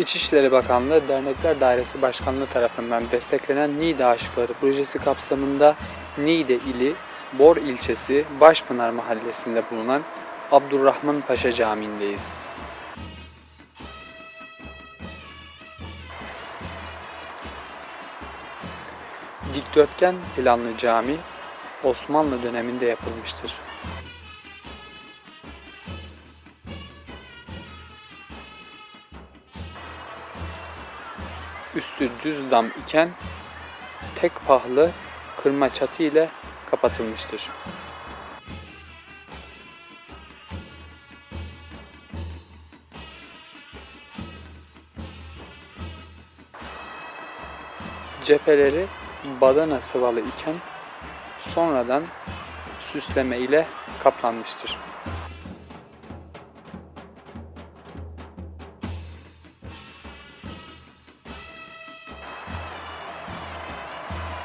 İçişleri Bakanlığı Dernekler Dairesi Başkanlığı tarafından desteklenen Niğde Aşıkları projesi kapsamında Niğde ili Bor ilçesi Başpınar mahallesinde bulunan Abdurrahman Paşa Camii'ndeyiz. Dikdörtgen planlı cami Osmanlı döneminde yapılmıştır. Üstü düz dam iken tek pahlı kırma çatı ile kapatılmıştır. Cepheleri badana sıvalı iken sonradan süsleme ile kaplanmıştır.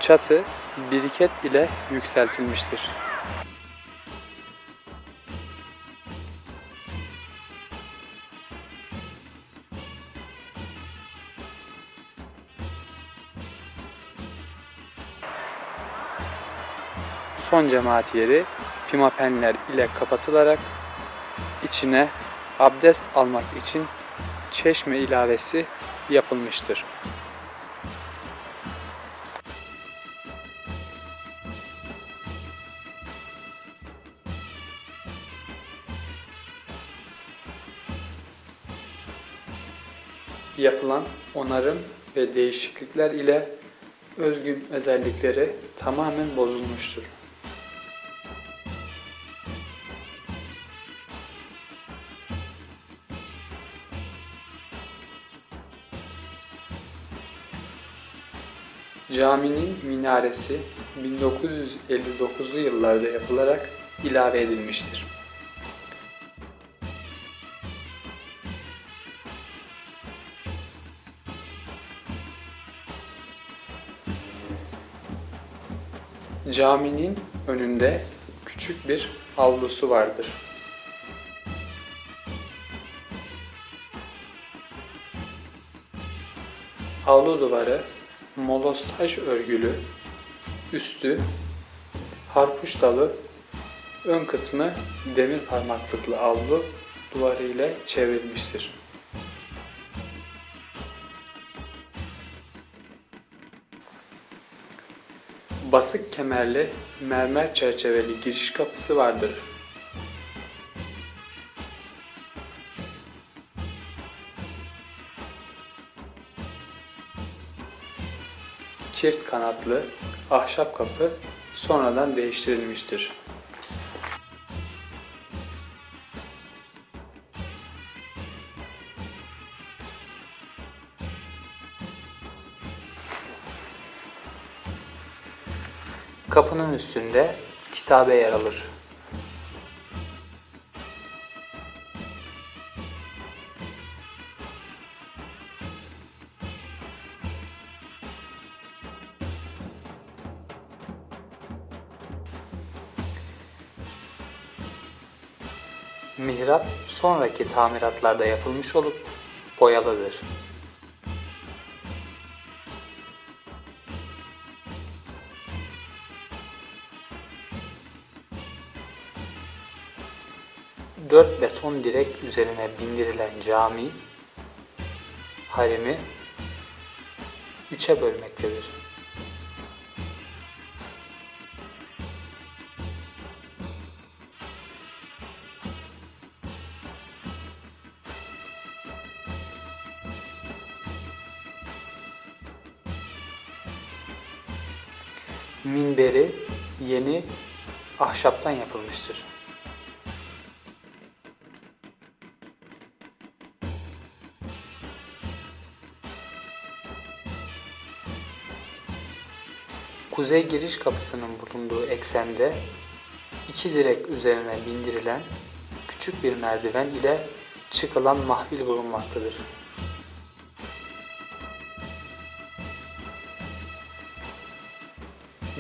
Çatı biriket ile yükseltilmiştir. Son cemaat yeri pimapenler ile kapatılarak içine abdest almak için çeşme ilavesi yapılmıştır. Yapılan onarım ve değişiklikler ile özgün özellikleri tamamen bozulmuştur. Caminin minaresi 1959'lu yıllarda yapılarak ilave edilmiştir. Caminin önünde küçük bir avlusu vardır. Avlu duvarı molostaj örgülü, üstü harpuş dalı, ön kısmı demir parmaklıklı avlu duvarı ile çevrilmiştir. Basık kemerli mermer çerçeveli giriş kapısı vardır. Çift kanatlı ahşap kapı sonradan değiştirilmiştir. Kapının üstünde kitabe yer alır. Mihrap sonraki tamiratlarda yapılmış olup boyalıdır. Dört beton direk üzerine bindirilen cami haremi üçe bölmektedir. Minberi yeni ahşaptan yapılmıştır. Kuzey giriş kapısının bulunduğu eksende iki direk üzerine bindirilen küçük bir merdiven ile çıkılan mahfil bulunmaktadır.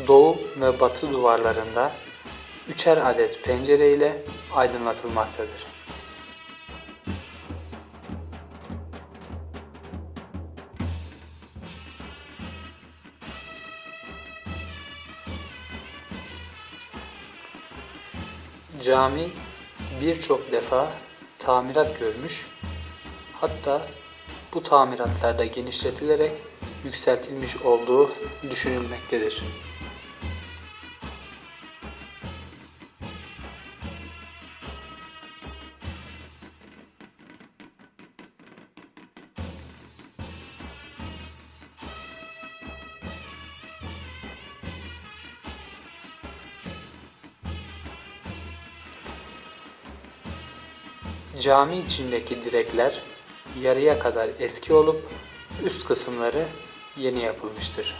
Doğu ve batı duvarlarında üçer adet pencere ile aydınlatılmaktadır. Cami birçok defa tamirat görmüş. Hatta bu tamiratlarda genişletilerek yükseltilmiş olduğu düşünülmektedir. Cami içindeki direkler yarıya kadar eski olup üst kısımları yeni yapılmıştır.